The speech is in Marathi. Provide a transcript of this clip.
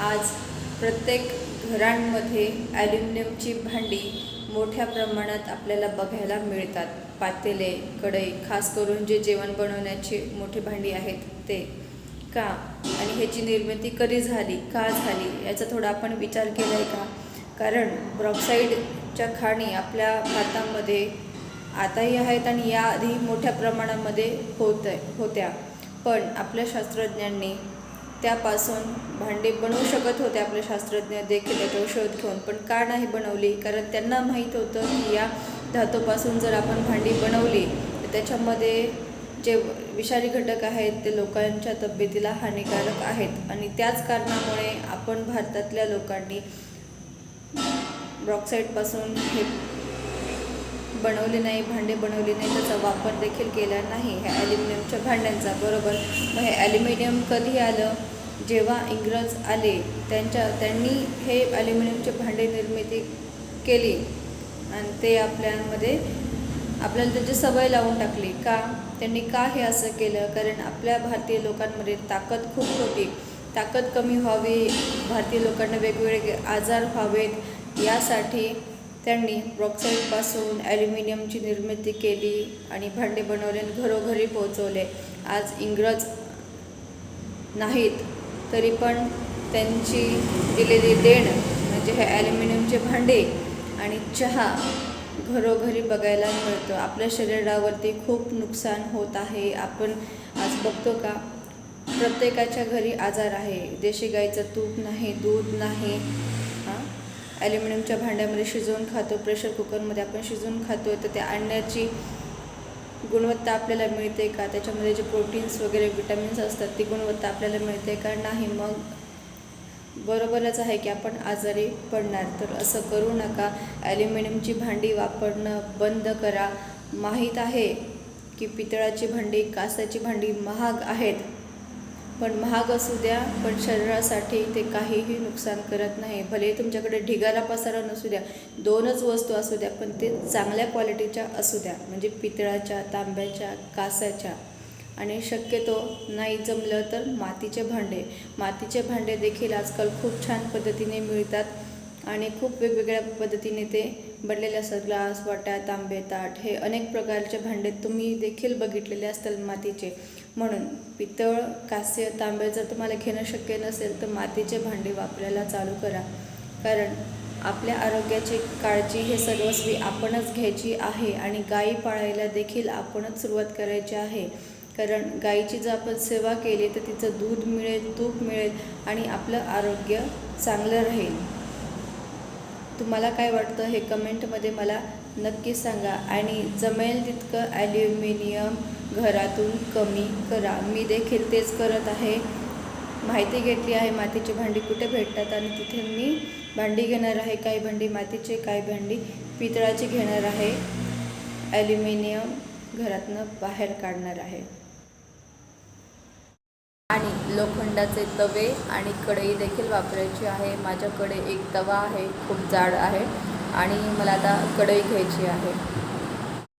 आज प्रत्येक घरांमध्ये ॲल्युमिनियमची भांडी मोठ्या प्रमाणात आपल्याला बघायला मिळतात. पातेले कढई खास करून जे जेवण बनवण्याची मोठी भांडी आहेत ते. का? आणि ह्याची निर्मिती कधी झाली? का झाली? याचा थोडा आपण विचार केला आहे का? कारण ब्रॉक्साईडच्या खाणी आपल्या भारतामध्ये आताही आहेत आणि याआधी मोठ्या प्रमाणामध्ये होत आहे होत्या. पण आपल्या शास्त्रज्ञांनी त्यापासून भांडी बनवू शकत होते आपले शास्त्रज्ञ देखील त्याचा शोध घेऊन. पण का नाही बनवली? कारण त्यांना माहीत होतं की या धातूपासून जर आपण भांडी बनवली तर त्याच्यामध्ये जे विषारी घटक आहेत ते लोकांच्या तब्येतीला हानिकारक आहेत. आणि त्याच कारणामुळे आपण भारतातल्या लोकांनी ब्रॉक्साईडपासून हे बनवले नाही भांडे बनवले नाही त्याचा वापर देखील केला नाही. ह्या ॲल्युमिनियमच्या भांड्यांचा बरोबर. मग हे ॲल्युमिनियम कधी आलं? जेव्हा इंग्रज आले त्यांच्या त्यांनी हे ॲल्युमिनियमचे भांडे निर्मिती केली. आणि ते आपल्यामध्ये आपल्याला त्याची सवय लावून टाकली. का? त्यांनी का हे असं केलं? कारण आपल्या भारतीय लोकांमध्ये ताकद खूप होती. ताकद कमी व्हावी भारतीय लोकांना वेगवेगळे आजार व्हावेत यासाठी त्यांनी ब्रॉक्साईडपासून ॲल्युमिनियमची निर्मिती केली आणि भांडे बनवले आणि घरोघरी पोहोचवले. आज इंग्रज नाहीत तरी पण त्यांची दिलेली देण म्हणजे हे ॲल्युमिनियमचे भांडे आणि चहा घरोघरी बघायला मिळतं. आपल्या शरीरावरती खूप नुकसान होत आहे. आपण आज बघतो का? प्रत्येकाच्या घरी आजार आहे. देशी गाईचं तूप नाही दूध नाही. ॲल्युमिनियमच्या भांड्यामध्ये शिजवून खातो प्रेशर कुकरमध्ये आपण शिजवून खातो तर त्या आणण्याची गुणवत्ता आपल्याला मिळते का? त्याच्यामध्ये जे प्रोटीन्स वगैरे विटॅमिन्स असतात ती गुणवत्ता आपल्याला मिळते का? नाही मग बरोबरच आहे की आपण आजारी पडणार. तर असं करू नका. ॲल्युमिनियमची भांडी वापरणं बंद करा. माहीत आहे की पितळाची भांडी कासाची भांडी महाग आहेत. पण महाग असू द्या पण शरीरासाठी ते काहीही नुकसान करत नाही. भले तुमच्याकडे ढिगारा पसारा नसू द्या दोनच वस्तू असू द्या पण ते चांगल्या क्वालिटीच्या असू द्या. म्हणजे पितळाच्या तांब्याच्या कासाच्या. आणि शक्यतो नाही जमलं तर मातीचे भांडे. मातीचे भांडे देखील आजकाल खूप छान पद्धतीने मिळतात आणि खूप वेगवेगळ्या पद्धतीने ते बनलेले असतात. ग्लास वाट्या तांबे ताट हे अनेक प्रकारचे भांडे तुम्ही देखील बघितलेले असतात मातीचे. म्हणून पितळ कास्य तांबे जर तुम्हाला घेणं शक्य नसेल तर मातीचे भांडे वापरायला चालू करा. कारण आपल्या आरोग्याची काळजी हे सर्वस्वी आपणच घ्यायची आहे आणि गायी पाळायला देखील आपणच सुरुवात करायची आहे. कारण गाईची जर आपण सेवा केली तर तिचं दूध मिळेल तूप मिळेल आणि आपलं आरोग्य चांगलं राहील. तुम्हाला काय वाटतं हे कमेंटमध्ये मला नक्की सांगा. आणि जमेल तितकं ॲल्युमिनियम घरातून कमी करा. मी देखील तेच करत आहे. माहिती घेतली आहे मातीची भांडी कुठे भेटतात आणि तिथे मी भांडी घेणार आहे. काही भांडी मातीचे काही भांडी पितळाची घेणार आहे. ॲल्युमिनियम घरातनं बाहेर काढणार आहे. आणि लोखंडाचे तवे आणि कढई देखील वापरायची आहे. माझ्याकडे एक तवा आहे. खूप जाड आहे. आणि मला आता कढई घ्यायची आहे.